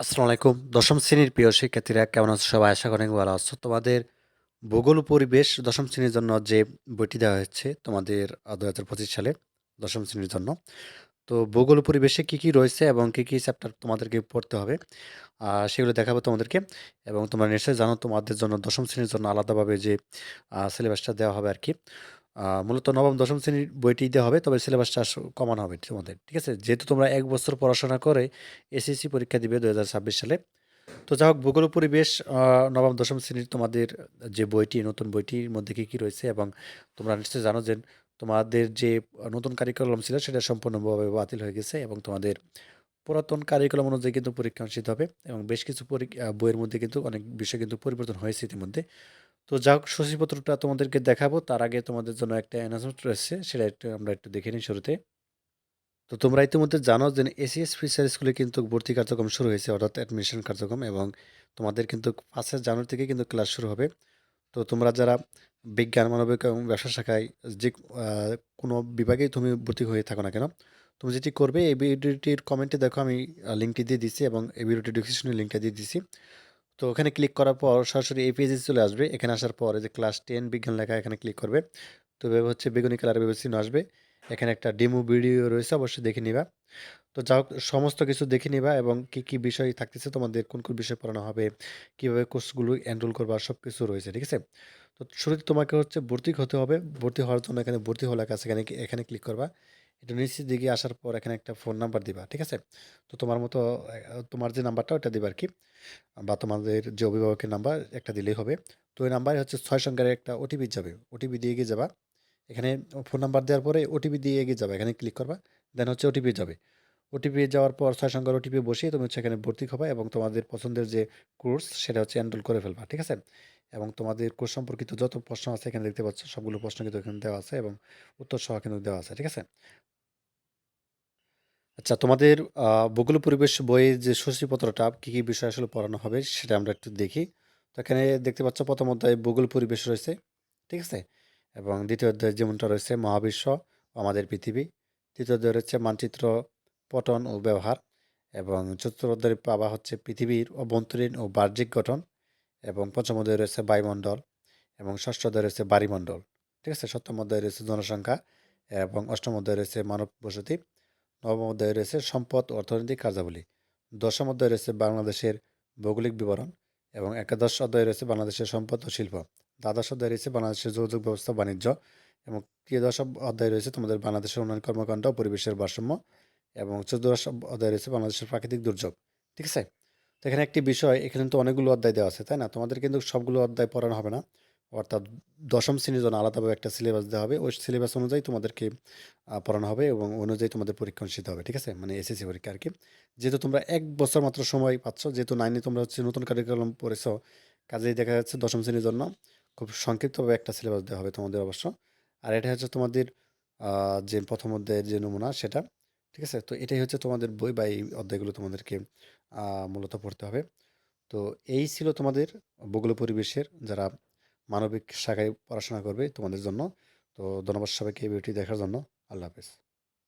আসসালামু আলাইকুম। দশম শ্রেণির প্রিয় শিক্ষার্থীরা কেমন আছো সবাই? আশা করেন ভালো আছো। তোমাদের ভূগোল পরিবেশ দশম শ্রেণির জন্য যে বইটি দেওয়া হয়েছে তোমাদের আ ২০২৫ সালে দশম শ্রেণির জন্য। তো ভূগোল পরিবেশে কী, কী রয়েছে এবং কী, কী চ্যাপ্টার তোমাদেরকে পড়তে হবে সেগুলো দেখাবো তোমাদেরকে এবং তোমরা নিশ্চয়ই জানো তোমাদের জন্য দশম শ্রেণির জন্য আলাদাভাবে যে সিলেবাসটা দেওয়া হবে আরকি। আ মূলত নবম, দশম শ্রেণির বইটি দেওয়া হবে তবে সিলেবাসটা কমানো হবে তোমাদের। ঠিক আছে? যেহেতু তোমরা এক বছর পড়াশোনা করে এসএসসি পরীক্ষা দিবে ২০২৬ সালে। তো যাই হোক ভূগোল পরিবেশ নবম, দশম শ্রেণির তোমাদের যে বইটি নতুন বইটির মধ্যে কী, কী রয়েছে এবং তোমরা নিশ্চয়ই জানো যে তোমাদের যে নতুন কারিকুলাম ছিল সেটা সম্পূর্ণভাবে বাতিল হয়ে গেছে এবং তোমাদের পুরাতন কারিকুলাম অনুযায়ী কিন্তু পরীক্ষা অনুষ্ঠিত হবে এবং বেশ কিছু বইয়ের মধ্যে কিন্তু অনেক বিষয় কিন্তু পরিবর্তন হয়েছে ইতিমধ্যে। তো যা হোক সূচিপত্রটা তোমাদেরকে দেখাবো। তার আগে তোমাদের জন্য একটা অ্যানাউন্সমেন্ট রয়েছে সেটা একটু আমরা একটু দেখে নিই শুরুতে। তো তোমরা ইতিমধ্যে জানো যে এসিএস ফিশার স্কুলে কিন্তু ভর্তি কার্যক্রম শুরু হয়েছে অর্থাৎ অ্যাডমিশন কার্যক্রম এবং তোমাদের কিন্তু ৫ জানুয়ারি থেকে কিন্তু ক্লাস শুরু হবে। তো তোমরা যারা বিজ্ঞান, মানবিক এবং ব্যবসা শাখায় যে কোনো বিভাগেই তুমি ভর্তি হয়ে থাকো না কেন, তুমি যেটি করবে এই ভিডিওটির কমেন্টে দেখো আমি লিঙ্কটি দিয়ে দিচ্ছি এবং এই ভিডিওটির ডেসক্রিপশনে লিঙ্কটা দিয়ে দিচ্ছি। তো ওখানে ক্লিক করার পর সরাসরি এই পেজে চলে আসবে। এখানে আসার পর যে ক্লাস টেন বিজ্ঞান লেখা এখানে ক্লিক করবে। তো এভাবে হচ্ছে বেগুনি কালারের চিহ্ন আসবে। এখানে একটা ডেমো ভিডিও রয়েছে অবশ্যই দেখে নিবা। তো যা সমস্ত কিছু দেখে নিবা এবং কী, কী বিষয় থাকতেছে তোমাদের কোন, কোন বিষয় পড়ানো হবে, কীভাবে কোর্সগুলো এনরোল করবা সব কিছু রয়েছে। ঠিক আছে? তো শুরুতে তোমাকে হচ্ছে ভর্তি হতে হবে। ভর্তি হওয়ার জন্য এখানে ভর্তি হওয়া লেখা আছে এখানে এখানে ক্লিক করবা। একটু নিচের দিকে আসার পর এখানে একটা ফোন নাম্বার দিবা। ঠিক আছে? তো তোমার মতো তোমার যে নাম্বারটা ওটা দিবা আরকি। বা তোমাদের যে অভিভাবকের নাম্বার একটা দিলেই হবে। তো ওই নাম্বারে হচ্ছে ছয় সংখ্যার একটা ওটিপি যাবে। ওটিপি দিয়ে এগিয়ে যাবা। এখানে ফোন নাম্বার দেওয়ার পরে ওটিপি দিয়ে এগিয়ে যাবা। এখানে ক্লিক করবা। দেন হচ্ছে ওটিপি যাবে। ওটিপি যাওয়ার পর ছয় সংখ্যার ওটিপি বসিয়ে তুমি হচ্ছে এখানে ভর্তি হবা এবং তোমাদের পছন্দের যে কোর্স সেটা হচ্ছে এনরোল করে ফেলবা। ঠিক আছে? এবং তোমাদের কোর্স সম্পর্কিত যত প্রশ্ন আছে এখানে দেখতে পাচ্ছ সবগুলো প্রশ্ন কিন্তু এখানে দেওয়া আছে এবং উত্তর সহ কিন্তু দেওয়া আছে। ঠিক আছে? আচ্ছা তোমাদের ভূগোল পরিবেশ বইয়ের যে সূচিপত্রটা কী, কী বিষয় আসলে পড়ানো হবে সেটা আমরা একটু দেখি। তো এখানে দেখতে পাচ্ছ প্রথম অধ্যায়ে ভূগোল পরিবেশ রয়েছে। ঠিক আছে? এবং দ্বিতীয় অধ্যায়ে যেমনটা রয়েছে মহাবিশ্ব আমাদের পৃথিবী। ৩য় অধ্যায়ে রয়েছে মানচিত্র পঠন ও ব্যবহার এবং ৪র্থ অধ্যায়ে পাবা হচ্ছে পৃথিবীর অভ্যন্তরীণ ও বাহ্যিক গঠন এবং পঞ্চম অধ্যায়ে রয়েছে বায়ুমণ্ডল এবং ষষ্ঠ অধ্যায়ে রয়েছে বায়ুমণ্ডল। ঠিক আছে? ৭ম অধ্যায়ে রয়েছে জনসংখ্যা এবং অষ্টম অধ্যায়ে রয়েছে মানব বসতি। নবম অধ্যায়ে রয়েছে সম্পদ অর্থনৈতিক কার্যাবলী। দশম অধ্যায়ে রয়েছে বাংলাদেশের ভৌগোলিক বিবরণ এবং একাদশ অধ্যায়ে রয়েছে বাংলাদেশের সম্পদ ও শিল্প। দ্বাদশ অধ্যায়ে রয়েছে বাংলাদেশের যোগাযোগ ব্যবস্থা বাণিজ্য এবং ত্রয়োদশ অধ্যায় রয়েছে তোমাদের বাংলাদেশের উন্নয়ন কর্মকাণ্ড পরিবেশের ভারসাম্য এবং চতুর্দশ অধ্যায় রয়েছে বাংলাদেশের প্রাকৃতিক দুর্যোগ। ঠিক আছে? এখানে একটি বিষয় এখানে তো অনেকগুলো অধ্যায় দেওয়া আছে, তাই না? তোমাদের কিন্তু সবগুলো অধ্যায় পড়ানো হবে না। অর্থাৎ দশম শ্রেণির জন্য আলাদাভাবে একটা সিলেবাস দেওয়া হবে। ওই সিলেবাস অনুযায়ী তোমাদেরকে পড়ানো হবে এবং অনুযায়ী তোমাদের পরীক্ষা অনুষ্ঠিত হবে। ঠিক আছে? মানে এসএসসি পরীক্ষা আর কি যেহেতু তোমরা এক বছর মাত্র সময় পাচ্ছ, যেহেতু নাইনে তোমরা হচ্ছে নতুন কারিকুলাম পড়েছো, কাজেই দেখা যাচ্ছে দশম শ্রেণির জন্য খুব সংক্ষিপ্তভাবে একটা সিলেবাস দেওয়া হবে তোমাদের অবশ্য। আর এটা হচ্ছে তোমাদের যে প্রথম অধ্যায়ের যে নমুনা সেটা। ঠিক আছে? তো এটাই হচ্ছে তোমাদের বই বা এই অধ্যায়গুলো তোমাদেরকে মূলত পড়তে হবে। তো এই ছিল তোমাদের ভূগোল পরিবেশের যারা মানবিক শাখায় পড়াশোনা করবে তোমাদের জন্য। তো ধন্যবাদ সবাইকে এই ভিডিওটি দেখার জন্য। আল্লাহ হাফেজ।